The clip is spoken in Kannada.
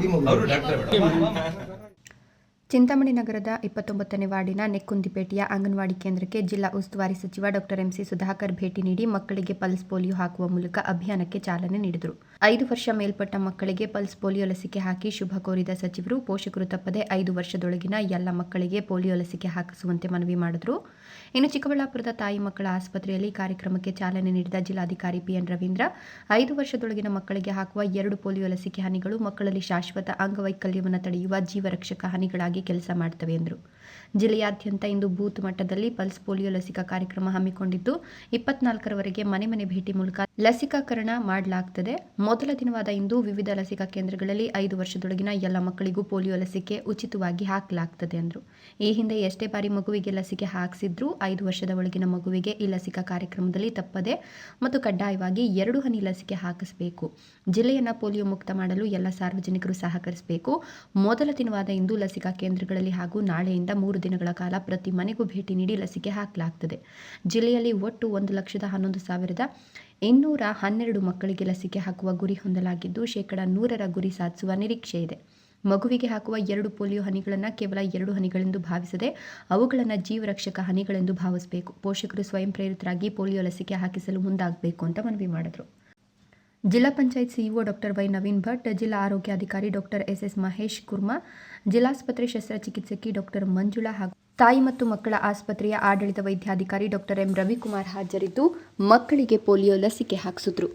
ఈ ముగ్గురు డాక్టర్ ಚಿಂತಾಮಣಿ ನಗರದ ಇಪ್ಪತ್ತೊಂಬತ್ತನೇ ವಾರ್ಡಿನ ನೆಕ್ಕುಂದಿಪೇಟೆಯ ಅಂಗನವಾಡಿ ಕೇಂದ್ರಕ್ಕೆ ಜಿಲ್ಲಾ ಉಸ್ತುವಾರಿ ಸಚಿವ ಡಾಕ್ಟರ್ ಎಂಸಿ ಸುಧಾಕರ್ ಭೇಟಿ ನೀಡಿ ಮಕ್ಕಳಿಗೆ ಪಲ್ಸ್ ಪೋಲಿಯೋ ಹಾಕುವ ಮೂಲಕ ಅಭಿಯಾನಕ್ಕೆ ಚಾಲನೆ ನೀಡಿದರು. ಐದು ವರ್ಷ ಮೇಲ್ಪಟ್ಟ ಮಕ್ಕಳಿಗೆ ಪಲ್ಸ್ ಪೋಲಿಯೋ ಲಸಿಕೆ ಹಾಕಿ ಶುಭ ಕೋರಿದ ಸಚಿವರು, ಪೋಷಕರು ತಪ್ಪದೆ ಐದು ವರ್ಷದೊಳಗಿನ ಎಲ್ಲ ಮಕ್ಕಳಿಗೆ ಪೋಲಿಯೋ ಲಸಿಕೆ ಹಾಕಿಸುವಂತೆ ಮನವಿ ಮಾಡಿದರು. ಇನ್ನು ಚಿಕ್ಕಬಳ್ಳಾಪುರದ ತಾಯಿ ಮಕ್ಕಳ ಆಸ್ಪತ್ರೆಯಲ್ಲಿ ಕಾರ್ಯಕ್ರಮಕ್ಕೆ ಚಾಲನೆ ನೀಡಿದ ಜಿಲ್ಲಾಧಿಕಾರಿ ಪಿಎನ್ ರವೀಂದ್ರ, ಐದು ವರ್ಷದೊಳಗಿನ ಮಕ್ಕಳಿಗೆ ಹಾಕುವ ಎರಡು ಪೋಲಿಯೋ ಲಸಿಕೆ ಹನಿಗಳು ಮಕ್ಕಳಲ್ಲಿ ಶಾಶ್ವತ ಅಂಗವೈಕಲ್ಯವನ್ನು ತಡೆಯುವ ಜೀವರಕ್ಷಕ ಹನಿಗಳಾಗಿ ಕೆಲಸ ಮಾಡ್ತವೆ ಎಂದರು. ಜಿಲ್ಲೆಯಾದ್ಯಂತ ಇಂದು ಬೂತ್ ಮಟ್ಟದಲ್ಲಿ ಪಲ್ಸ್ ಪೋಲಿಯೋ ಲಸಿಕಾ ಕಾರ್ಯಕ್ರಮ ಹಮ್ಮಿಕೊಂಡಿದ್ದು, ಇಪ್ಪತ್ನಾಲ್ಕರವರೆಗೆ ಮನೆ ಮನೆ ಭೇಟಿ ಮೂಲಕ ಲಸಿಕಾಕರಣ ಮಾಡಲಾಗುತ್ತದೆ ಮೊದಲ ದಿನವಾದ ಇಂದು ವಿವಿಧ ಲಸಿಕಾ ಕೇಂದ್ರಗಳಲ್ಲಿ ಐದು ವರ್ಷದೊಳಗಿನ ಎಲ್ಲ ಮಕ್ಕಳಿಗೂ ಪೋಲಿಯೋ ಲಸಿಕೆ ಉಚಿತವಾಗಿ ಹಾಕಲಾಗುತ್ತದೆ ಎಂದರು ಈ ಹಿಂದೆ ಎಷ್ಟೇ ಬಾರಿ ಮಗುವಿಗೆ ಲಸಿಕೆ ಹಾಕಿಸಿದ್ರೂ ಐದು ವರ್ಷದ ಒಳಗಿನ ಮಗುವಿಗೆ ಈ ಲಸಿಕಾ ಕಾರ್ಯಕ್ರಮದಲ್ಲಿ ತಪ್ಪದೆ ಮತ್ತು ಕಡ್ಡಾಯವಾಗಿ ಎರಡು ಹನಿ ಲಸಿಕೆ ಹಾಕಿಸಬೇಕು. ಜಿಲ್ಲೆಯನ್ನು ಪೋಲಿಯೋ ಮುಕ್ತ ಮಾಡಲು ಎಲ್ಲ ಸಾರ್ವಜನಿಕರು ಸಹಕರಿಸಬೇಕು. ಮೊದಲ ದಿನವಾದ ಇಂದು ಲಸಿಕಾ ಕೇಂದ್ರಗಳಲ್ಲಿ ಹಾಗೂ ನಾಳೆಯಿಂದ ಮೂರು ದಿನಗಳ ಕಾಲ ಪ್ರತಿ ಮನೆಗೂ ಭೇಟಿ ನೀಡಿ ಲಸಿಕೆ ಹಾಕಲಾಗುತ್ತದೆ ಜಿಲ್ಲೆಯಲ್ಲಿ ಒಟ್ಟು ಒಂದು ಲಕ್ಷದ ಹನ್ನೊಂದು ಸಾವಿರದ ಇನ್ನೂರ ಹನ್ನೆರಡು ಮಕ್ಕಳಿಗೆ ಲಸಿಕೆ ಹಾಕುವ ಗುರಿ ಹೊಂದಲಾಗಿದ್ದು, ಶೇಕಡ ನೂರರ ಗುರಿ ಸಾಧಿಸುವ ನಿರೀಕ್ಷೆ ಇದೆ. ಮಗುವಿಗೆ ಹಾಕುವ ಎರಡು ಪೋಲಿಯೋ ಹನಿಗಳನ್ನು ಕೇವಲ ಎರಡು ಹನಿಗಳೆಂದು ಭಾವಿಸದೆ ಅವುಗಳನ್ನು ಜೀವರಕ್ಷಕ ಹನಿಗಳೆಂದು ಭಾವಿಸಬೇಕು. ಪೋಷಕರು ಸ್ವಯಂ ಪ್ರೇರಿತರಾಗಿ ಪೋಲಿಯೋ ಲಸಿಕೆ ಹಾಕಿಸಲು ಮುಂದಾಗಬೇಕು ಅಂತ ಮನವಿ ಮಾಡಿದರು. ಜಿಲ್ಲಾ panchayat CEO doctor Y Naveen Bhat, ಜಿಲ್ಲಾ ಆರೋಗ್ಯಾಧಿಕಾರಿ doctor S S Mahesh Kurma, ಜಿಲ್ಲಾಸ್ಪತ್ರೆ ಶಸ್ತ್ರಚಿಕಿತ್ಸಕಿ ಡಾಕ್ಟರ್ ಮಂಜುಳಾ ಹಾಗೂ ತಾಯಿ ಮತ್ತು ಮಕ್ಕಳ ಆಸ್ಪತ್ರೆಯ ಆಡಳಿತ ವೈದ್ಯಾಧಿಕಾರಿ ಡಾಕ್ಟರ್ ಎಂ ರವಿಕುಮಾರ್ ಹಾಜರಿದ್ದು ಮಕ್ಕಳಿಗೆ ಪೋಲಿಯೋ ಲಸಿಕೆ ಹಾಕಿಸಿದ್ರು.